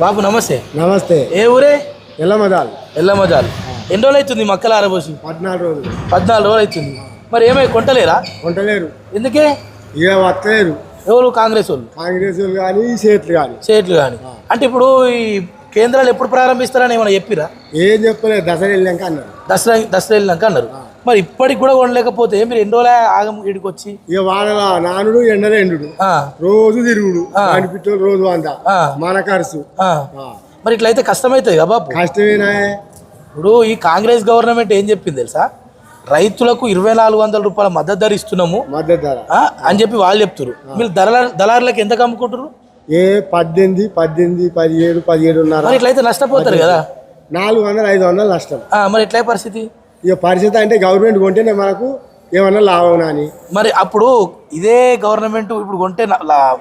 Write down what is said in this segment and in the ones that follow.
బాబు నమస్తే. నమస్తే. ఏ ఊరే? ఎల్లమదాల్ ఎల్లమ్మజాలు ఎన్ని రోజులు అవుతుంది మక్కల ఆరబోసి? పద్నాలుగు రోజులు. పద్నాలుగు రోజులు అవుతుంది మరి ఏమై కొంటలేరా? కొంటలేరు. ఎందుకే? ఇక వస్తలేరు. ఎవరు? కాంగ్రెస్ వాళ్ళు. కాంగ్రెస్ వాళ్ళు కానీ సేట్లు కానీ. చేయట్లు కానీ. అంటే ఇప్పుడు ఈ కేంద్రాలు ఎప్పుడు ప్రారంభిస్తారని ఏమైనా చెప్పిరా? ఏం చెప్పలేదు. దసరా వెళ్ళాక అన్నారు. దసరా దసరా వెళ్ళినాక అన్నారు. మరి ఇప్పటికి కూడా కొనలేకపోతే మీరు ఎన్ని రోజులే ఆగం ఇడికి వచ్చి? ఇక వానల నానుడు ఎండల ఎండుడు. ఆ, రోజు తిరుగుడు. అనిపించు రోజు అంతా ఆ. మన ఖర్చు. మరి ఇట్లయితే కష్టమవుతుంది కదా బాబు కష్టమేనా? ఇప్పుడు ఈ కాంగ్రెస్ గవర్నమెంట్ ఏం చెప్పింది తెలుసా? రైతులకు ఇరవై నాలుగు వందల రూపాయల మద్దతు ధర ఇస్తున్నాము. మద్దతు ధర. ఆ, అని చెప్పి వాళ్ళు చెప్తారు మీరు దళార దళారులకు ఎంత అమ్ముకుంటారు ఏ పద్దెనిమిది పద్దెనిమిది పదిహేడు పదిహేడున్నర. మరి ఇట్లయితే నష్టపోతారు కదా? నాలుగు వందలు ఐదు వందలు నష్టం. మరి ఎట్లయి పరిస్థితి? ఇక పరిస్థితి అంటే గవర్నమెంట్ కొంటేనే మనకు ఏమన్నా లాభం అని మరి అప్పుడు ఇదే గవర్నమెంట్ ఇప్పుడు కొంటే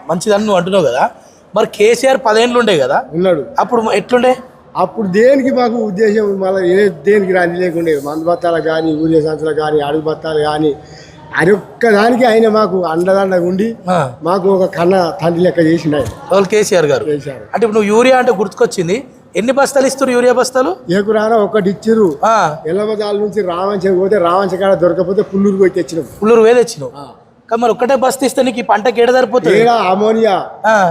మంచిదని నువ్వు అంటున్నావు కదా. మరి కేసీఆర్ పదేళ్ళు ఉండే కదా. ఉన్నాడు. అప్పుడు ఎట్లుండే? అప్పుడు దేనికి మాకు ఉద్దేశం మళ్ళీ ఏ దేనికి రాని లేకుండే. మందు బత్తాలు కానీ ఊరియా సంచులు కానీ అడుగు బత్తాలు కానీ అది ఒక్క దానికి ఆయన మాకు అండదండగా ఉండి మాకు ఒక కన్న తండ్రి లెక్క చేసిండు ఆయన. కేసీఆర్ గారు. అంటే ఇప్పుడు నువ్వు యూరియా అంటే గుర్తుకొచ్చింది. ఎన్ని బస్తాలు ఇస్తారు యూరియా బస్తాలు? ఏకురాన ఒకటి ఇచ్చిర్రు. ఆ, ఎల్లమదాల నుంచి రావంచ పోతే రావంచ కాడ దొరకపోతే పుల్లూరు పోయి తెచ్చినాం. పుల్లూరు తెచ్చినావు. కానీ మరి ఒక్కటే బస్తా ఇస్తే నీకు ఈ పంటకి ఏడ సరిపోతుంది? అమోనియా?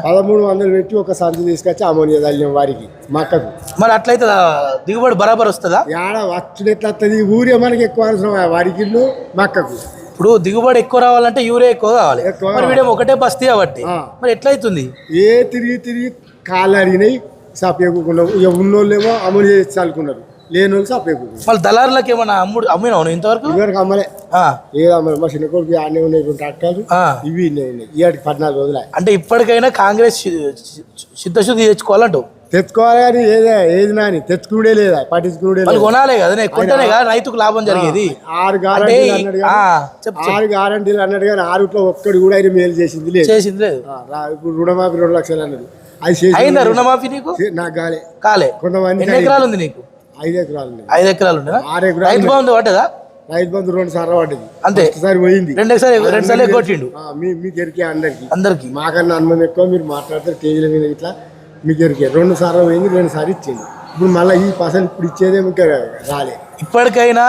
పదమూడు వందలు పెట్టి ఒక సంచి తీసుకొచ్చి అమోనియా తల్లిం వారికి మక్కకు. మరి అట్లయితే దిగుబడి బరాబర్ వస్తుందా? ఏడ వచ్చుడు ఎట్లా వస్తుంది ఊరే మనకి ఎక్కువ అవసరం వారికి మక్కకు. ఇప్పుడు దిగుబడి ఎక్కువ రావాలంటే యూరియా ఎక్కువ కావాలి. ఎక్కువ మరి వీడేమో ఒకటే బస్తీ కాబట్టి. మరి ఎట్లయితుంది? ఏ తిరిగి తిరిగి కాళ్ళు సపేకున్నాం ఇక ఉన్నోళ్ళేమో అమలు చేసి చల్లుకున్నారు లేని వాళ్ళు సపేకున్నారు మళ్ళీ దళారులకు ఏమన్నా అమ్ముడు అమ్మినావు నువ్వు ఇంతవరకు? ఇవరకు అమ్మలే. ఏదో అమ్మలే మా చిన్న కొడుకు ఆడనే ఉన్నాయి ట్రాక్టర్లు. ఇవి ఇవాటికి పద్నాలుగు రోజులు. అంటే ఇప్పటికైనా కాంగ్రెస్ సి- సి- చిత్తశుద్ధి తెచ్చుకోవాలంటావు? తెచ్చుకోవాలి కానీ ఏదే ఏది నాని? తెచ్చుకునే లేదా? పట్టించుకునే వాళ్ళు కొనాలే కదా కొంటేనే కదా రైతుకు లాభం జరిగేది. ఆరు గ్యారంటీలు అన్నాడు ఆరు గ్యారంటీలు అన్నాడు కానీ ఆరుట్లో ఒక్కడు కూడా ఆయన మేలు చేసింది లేదు. చేసింది లేదు. ఇప్పుడు రుణమాఫీ రెండు లక్షలు అన్నాడు. అయిందా రుణమాఫీ నీకు? నాకు కాలే కాలే. కొంతమంది ఎన్ని ఎకరాలు ఉంది నీకు? ఐదు ఎకరాలు ఐదు ఎకరాలు ఆరు ఎకరాలు రైతు బాగుంది పట్టదా రైతు బంధు రెండు సార్లు పడ్డది. అంతే. ఒకసారి పోయింది. రెండు ఎకరాలు రెండు సార్లు కొట్టిండు మీ మీకు ఎరికే అందరికి. అందరికి. మాకన్నా అనుభవం ఎక్కువ మీరు మాట్లాడతారు టీవీల మీద ఇట్లా మీకు ఎరికే రెండు సార్లు పోయింది రెండు సార్లు ఇచ్చింది. ఇప్పుడు మళ్ళీ ఈ పసలు ఇప్పుడు ఇచ్చేదేమో ఇంకా రాలే. ఇప్పటికైనా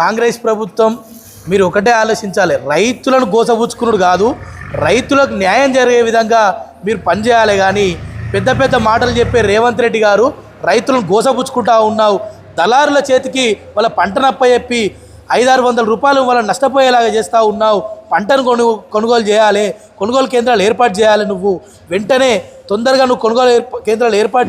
కాంగ్రెస్ ప్రభుత్వం మీరు ఒకటే ఆలోచించాలి. రైతులను గోసపుచ్చుకున్నాడు కాదు రైతులకు న్యాయం జరిగే విధంగా మీరు పనిచేయాలి కానీ పెద్ద పెద్ద మాటలు చెప్పే రేవంత్ రెడ్డి గారు రైతులను గోసపుచ్చుకుంటా ఉన్నావు. దళారుల చేతికి వాళ్ళ పంటనప్ప చెప్పి ఐదారు వందల రూపాయలు వాళ్ళని నష్టపోయేలాగా చేస్తూ ఉన్నావు. పంటను కొను కొనుగోలు చేయాలి. కొనుగోలు కేంద్రాలు ఏర్పాటు చేయాలి నువ్వు. వెంటనే తొందరగా నువ్వు కొనుగోలు కేంద్రాలు ఏర్పాటు